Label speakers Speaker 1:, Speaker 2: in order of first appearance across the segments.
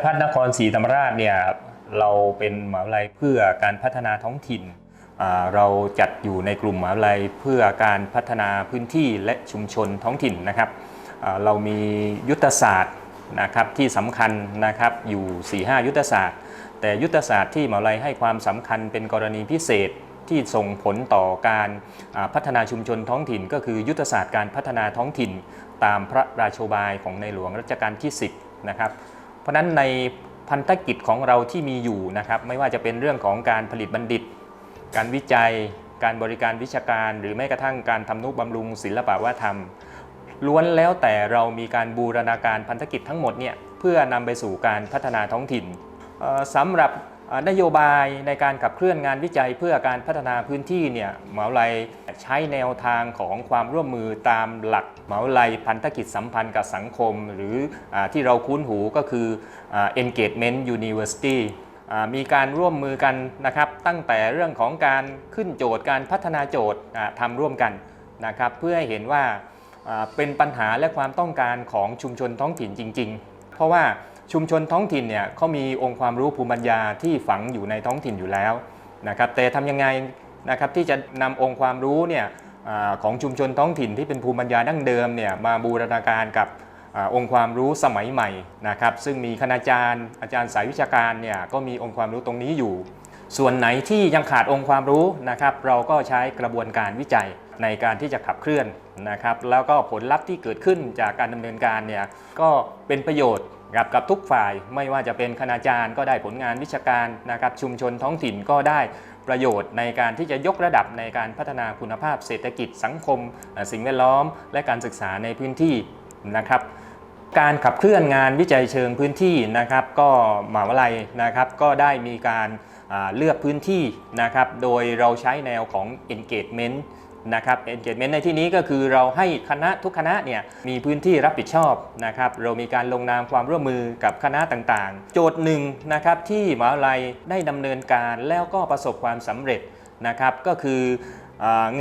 Speaker 1: มหาวิทยาลัยราชภัฏนครศรีธรรมราชเนี่ยเราเป็นมหาวิทยาลัยเพื่อการพัฒนาท้องถิ่น เราจัดอยู่ในกลุ่มมหาวิทยาลัยเพื่อการพัฒนาพื้นที่และชุมชนท้องถิ่นนะครับ เรามียุทธศาสตร์นะครับที่สำคัญนะครับอยู่ 4-5 ยุทธศาสตร์ แต่ยุทธศาสตร์ที่มหาวิทยาลัยให้ความสำคัญเป็นกรณีพิเศษที่ส่งผลต่อการพัฒนาชุมชนท้องถิ่น ก็คือยุทธศาสตร์การพัฒนาท้องถิ่น ตามพระราโชบายของในหลวงรัชกาลที่ 10 นะครับ เพราะฉะนั้นในพันธกิจของเราที่มีอยู่นะครับไม่ว่าจะเป็นเรื่องของการผลิตบัณฑิต การวิจัย การบริการวิชาการ หรือแม้กระทั่งการทำนุบำรุงศิลปะวัฒนธรรม ล้วนแล้วแต่เรามีการบูรณาการพันธกิจทั้งหมดเนี่ยเพื่อนำไปสู่การพัฒนาท้องถิ่นสำหรับนโยบายในการขับเคลื่อนงานวิจัยเพื่อการพัฒนาพื้นที่เนี่ยมหาวิทยาลัยใช้แนวทางของความร่วมมือตามหลัก มหาวิทยาลัยพันธกิจสัมพันธ์กับสังคม หรืออที่เราคุ้นหูก็คืออ engagement university มีการร่วมมือกันนะครับ ตั้งแต่เรื่องของการขึ้นโจทย์การพัฒนาโจทย์ทำร่วมกันนะครับเพื่อให้เห็นว่าเป็นปัญหาและความต้องการของชุมชนท้องถิ่นจริง ๆ เพราะว่าชุมชนท้องถิ่นเนี่ยเขามีองค์ความรู้ภูมิปัญญาที่ฝังอยู่ในท้องถิ่นอยู่แล้วนะครับแต่ทำยังไงนะครับที่จะนำองค์ความรู้เนี่ย ของชุมชนท้องถิ่นที่เป็นภูมิปัญญาดั้งเดิมเนี่ยมาบูรณาการกับอองค์ความรู้สมัยใหม่นะครับซึ่งมีคณาจารย์อาจารย์สายวิชาการเนี่ยก็มีองค์ความรู้ตรงนี้อยู่ ส่วนไหนที่ยังขาดองค์ความรู้นะครับเราก็ใช้กระบวนการวิจัยในการที่จะขับเคลื่อนนะครับแล้วก็ผลลัพธ์ที่เกิดขึ้นจากการดำเนินการเนี่ยก็เป็นประโยชน์กับกับทุกฝ่าย ไม่ว่าจะเป็นคณาจารย์ก็ได้ผลงานวิชาการนะครับชุมชนท้องถิ่นก็ได้ ประโยชน์ในการที่จะยกระดับในการพัฒนาคุณภาพเศรษฐกิจสังคม สิ่งแวดล้อม และการศึกษาในพื้นที่นะครับการขับเคลื่อนงานวิจัยเชิงพื้นที่นะครับ ก็มหาวิทยาลัยนะครับก็ได้มีการเลือกพื้นที่นะครับ โดยเราใช้แนวของ engagement นะครับ engagement ในที่นี้ก็คือเราให้คณะทุกคณะเนี่ยมีพื้นที่รับผิดชอบนะครับเรามีการลงนามความร่วมมือกับคณะต่างๆ โจทย์หนึ่งนะครับที่มหาวิทยาลัยได้ดำเนินการแล้วก็ประสบความสำเร็จนะครับก็คือ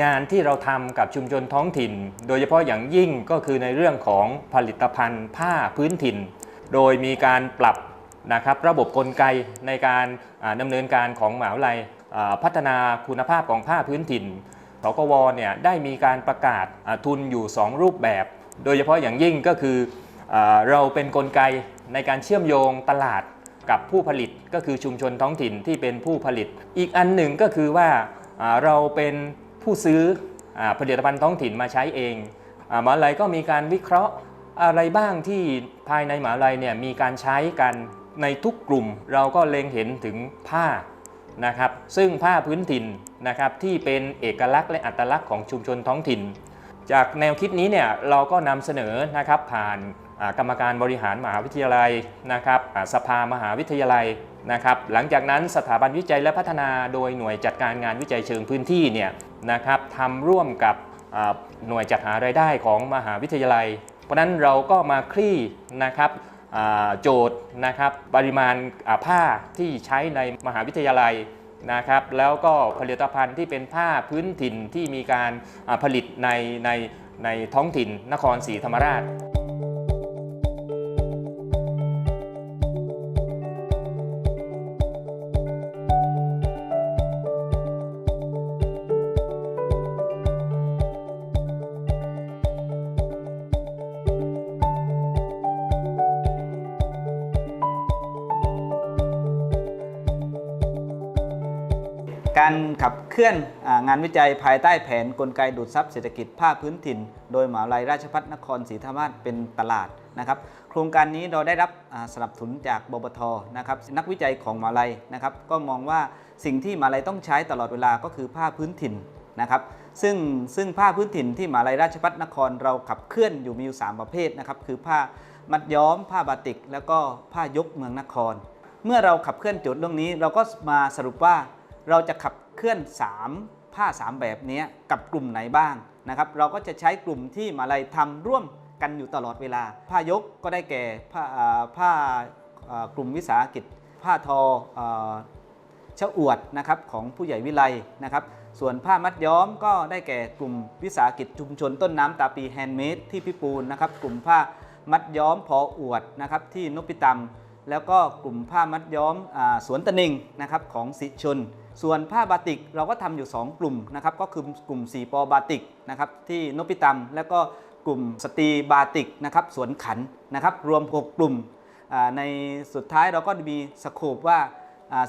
Speaker 1: งานที่เราทำกับชุมชนท้องถิ่น โดยเฉพาะอย่างยิ่งก็คือในเรื่องของผลิตภัณฑ์ผ้าพื้นถิ่น โดยมีการปรับนะครับระบบกลไกในการอ่าดำเนินการของมหาวิทยาลัยพัฒนาคุณภาพของผ้าพื้นถิ่น สกวเนี่ยได้มีการประกาศทุนอยู่ 2 รูปแบบ โดยเฉพาะอย่างยิ่งก็คืออเราเป็นกลไกในการเชื่อมโยงตลาดกับผู้ผลิตก็คือชุมชนท้องถิ่นที่เป็นผู้ผลิต อีกอันหนึ่งก็คือว่าเราเป็นผู้ซื้ออผลิตภัณฑ์ท้องถิ่นมาใช้เองอมหาลัยก็มีการวิเคราะห์อะไรบ้างที่ภายในมหาลัยเนี่ยมีการใช้กันในทุกกลุ่ม เราก็เล็งเห็นถึงผ้านะครับ ซึ่งผ้าพื้นถิ่น นะครับที่เป็นเอกลักษณ์และอัตลักษณ์ของชุมชนท้องถิ่น จากแนวคิดนี้เนี่ยเราก็นำเสนอนะครับผ่านกรรมการบริหารมหาวิทยาลัยนะครับสภามหาวิทยาลัยนะครับหลังจากนั้นสถาบันวิจัยและพัฒนาโดยหน่วยจัดการงานวิจัยเชิงพื้นที่เนี่ยนะครับทำร่วมกับหน่วยจัดหารายได้ของมหาวิทยาลัย เพราะฉะนั้นเราก็มาคลี่นะครับโจทย์นะครับปริมาณผ้าที่ใช้ในมหาวิทยาลัย นะครับแล้วก็ผลิตภัณฑ์ที่เป็นผ้าพื้นถิ่นที่มีการผลิตในในในท้องถิ่นนครศรีธรรมราช
Speaker 2: การขับเคลื่อนงานวิจัยภายใต้แผนกลไกดูดซับเศรษฐกิจภาคพื้นถิ่น โดยมหาวิทยาลัยราชภัฏนครศรีธรรมราชเป็นตลาดนะครับโครงการนี้เราได้รับสนับสนุนจากบปทนะครับนักวิจัยของมหาวิทยาลัยนะครับก็มองว่าสิ่งที่มหาวิทยาลัยต้องใช้ตลอดเวลาก็คือผ้าพื้นถิ่นนะครับซึ่งซึ่งผ้าพื้นถิ่นที่มหาวิทยาลัยราชภัฏนครเราขับเคลื่อนอยู่มีอยู่สามประเภทนะครับคือผ้ามัดย้อม ผ้าบาติก แล้วก็ผ้ายกเมืองนคร เมื่อเราขับเคลื่อนโจทย์เรื่องนี้ เราก็มาสรุปว่า เราจะขับเคลื่อน 3 ผ้า 3 แบบนี้กับกลุ่มไหนบ้างนะครับ เราก็จะใช้กลุ่มที่มาลัยทำร่วมกันอยู่ตลอดเวลา ผ้ายกก็ได้แก่ผ้าผ้ากลุ่มวิสาหกิจ ผ้าทออ่าชอวดนะครับของผู้ใหญ่วิไลนะครับ ส่วนผ้ามัดย้อมก็ได้แก่กลุ่มวิสาหกิจชุมชนต้นน้ำตาปีแฮนด์เมดที่พิปูนนะครับ กลุ่มผ้ามัดย้อมพออวดนะครับที่นพิตำแล้วก็กลุ่มผ้ามัดย้อมอสวนตะนิงนะครับของสิชน ส่วนผ้าบาติกเราก็ทำอยู่ 2 กลุ่มนะครับก็คือกลุ่ม4ปอบาติกนะครับที่นพิตำแล้วก็กลุ่มสตรีบาติกนะครับสวนขันนะครับรวม 6 กลุ่มในสุดท้ายเราก็มีสโคปว่า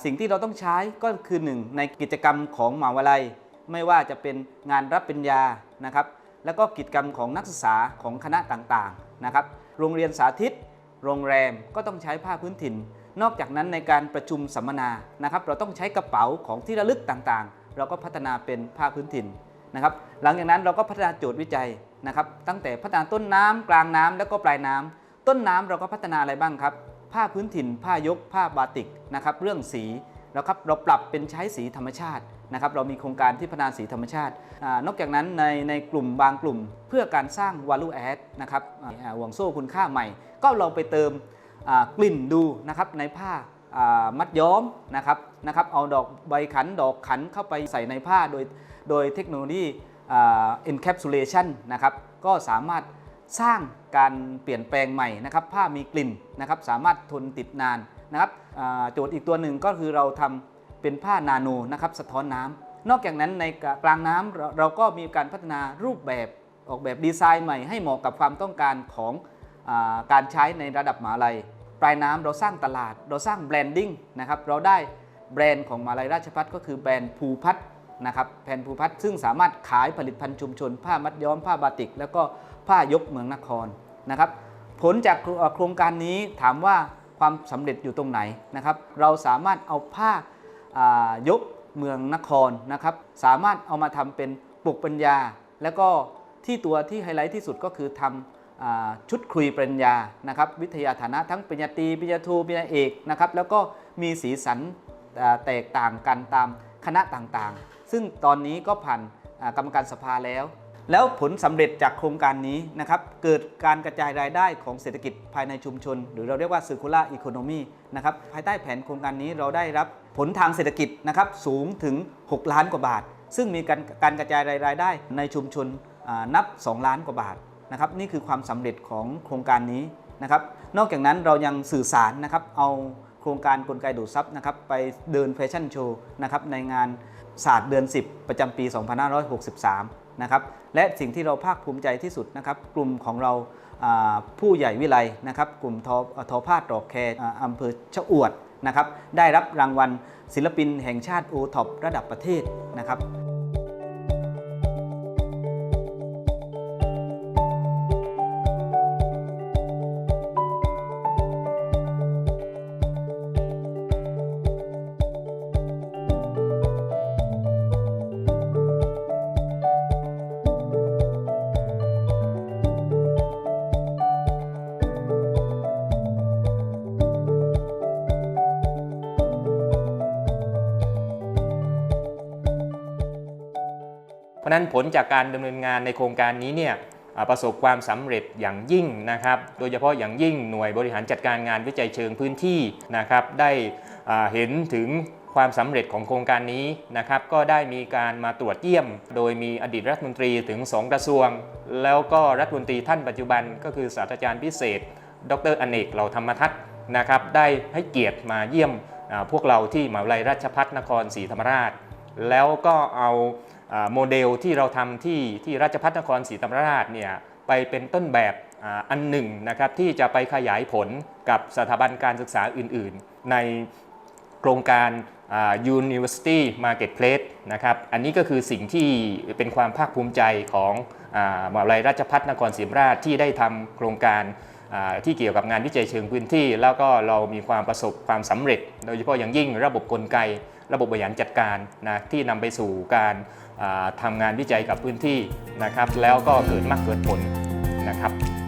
Speaker 2: สิ่งที่เราต้องใช้ก็คือ1ในกิจกรรมของมหาวิทยาลัย ไม่ว่าจะเป็นงานรับปริญญานะครับแล้วก็กิจกรรมของนักศึกษาของคณะต่างๆนะครับโรงเรียนสาธิต โรงแรมก็ต้องใช้ผ้าพื้นถิ่น นอกจากนั้นในการประชุมสัมมนานะครับเราต้องใช้กระเป๋าของที่ระลึกต่างๆ เราก็พัฒนาเป็นผ้าพื้นถิ่นนะครับหลังจากนั้นเราก็พัฒนาโจทย์วิจัยนะครับตั้งแต่พัฒนาต้นน้ำกลางน้ำแล้วก็ปลายน้ำต้นน้ำเราก็พัฒนาอะไรบ้างครับ ผ้าพื้นถิ่น ผ้ายก ผ้าบาติกนะครับเรื่องสีแล้วครับเราปรับเป็นใช้สีธรรมชาตินะครับเรามีโครงการที่พัฒนาสีธรรมชาติ นอกจากนั้นในในกลุ่มบางกลุ่ม เพื่อการสร้าง value add นะครับห่วงโซ่คุณค่าใหม่ ก็เราไปเติม กลิ่นดูนะครับในผ้ามัดย้อมนะครับนะครับเอาดอกใบขันดอกขันเข้าไปใส่ในผ้าโดยโดยเทคโนโลยี encapsulation นะครับก็สามารถสร้างการเปลี่ยนแปลงใหม่นะครับผ้ามีกลิ่นนะครับสามารถทนติดนานนะครับโจทย์อีกตัวหนึ่งก็คือเราทำเป็นผ้านาโนนะครับสะท้อนน้ำนอกจากนั้นในกลางน้ำเราเราก็มีการพัฒนารูปแบบออกแบบดีไซน์ใหม่ให้เหมาะกับความต้องการของ การใช้ในระดับมหาลัย ปลายน้ำเราสร้างตลาด เราสร้างแบรนดิ้งนะครับเราได้แบรนด์ของมหาลัยราชพัฒก็คือแบรนด์ภูพัฒนะครับแผ่นภูพัฒซึ่งสามารถขายผลิตภัณฑ์ชุมชน ผ้ามัดย้อมผ้าบาติก แล้วก็ผ้ายกเมืองนครนะครับผลจากโครงการนี้ถามว่าความสำเร็จอยู่ตรงไหนนะครับ เราสามารถเอาผ้าายกเมืองนครนะครับ สามารถเอามาทำเป็นปลุกปัญญา แล้วก็ที่ตัวที่ไฮไลท์ที่สุดก็คือทำอ่า ชุดคุยปริญญานะครับวิทยาฐานะทั้งปริญญาตรีปริญญาโทปริญญาเอกนะครับแล้วก็มีสีสันแตกต่างกันตามคณะต่างๆ ซึ่งตอนนี้ก็ผ่านกรรมการสภาแล้ว แล้วผลสำเร็จจากโครงการนี้นะครับเกิดการกระจายรายได้ของเศรษฐกิจภายในชุมชน หรือเราเรียกว่า circular economy นะครับภายใต้แผนโครงการนี้เราได้รับผลทางเศรษฐกิจนะครับสูงถึง 6 ล้านกว่าบาท ซึ่งมีการการกระจายรายได้ในชุมชนนับ 2 ล้านกว่าบาท นะครับนี่คือความสำเร็จของโครงการนี้นะครับนอกจากนั้นเรายังสื่อสารนะครับเอาโครงการกลไกดูดซับนะครับไปเดินแฟชั่นโชว์นะครับในงานศาสตร์เดือน 10 ประจำปี 2563 นะครับและสิ่งที่เราภาคภูมิใจที่สุดนะครับกลุ่มของเราผู้ใหญ่วิไลนะครับกลุ่มทอทอผ้าตรอกแคร์อำเภอชะอวดนะครับได้รับรางวัลศิลปินแห่งชาติโอท็อประดับประเทศนะครับะ
Speaker 1: นั้นผลจากการดำเนินงานในโครงการนี้เนี่ยประสบความสำเร็จอย่างยิ่งนะครับ โดยเฉพาะอย่างยิ่งหน่วยบริหารจัดการงานวิจัยเชิงพื้นที่นะครับ ได้เห็นถึงความสำเร็จของโครงการนี้นะครับก็ได้มีการมาตรวจเยี่ยม โดยมีอดีตรัฐมนตรีถึง 2 กระทรวง แล้วก็รัฐมนตรีท่านปัจจุบันก็คือศาสตราจารย์พิเศษ ดรอเนกเหล่าธรรมทัศน์นะครับได้ให้เกียรติมาเยี่ยมพวกเราที่มหาวิทยาลัยราชภัฏนครศรีธรรมราช แล้วก็เอา โมเดลที่เราทำที่ที่ราชภัฏนครศรีธรรมราชเนี่ยไปเป็นต้นแบบอันหนึ่งนะครับที่จะไปขยายผลกับสถาบันการศึกษาอื่น ๆ ในโครงการ University Marketplace นะครับ อันนี้ก็คือสิ่งที่เป็นความภาคภูมิใจของอมหาวิทยาลัยราชภัฏนครศรีธรรมราชที่ได้ทำโครงการที่เกี่ยวกับงานวิจัยเชิงพื้นที่ แล้วก็เรามีความประสบความสำเร็จ โดยเฉพาะอย่างยิ่งระบบกลไก ระบบบริหารจัดการนะที่นำไปสู่การทำทำงานวิจัยกับพื้นที่นะครับ แล้วก็เกิดมากเกิดผลนะครับ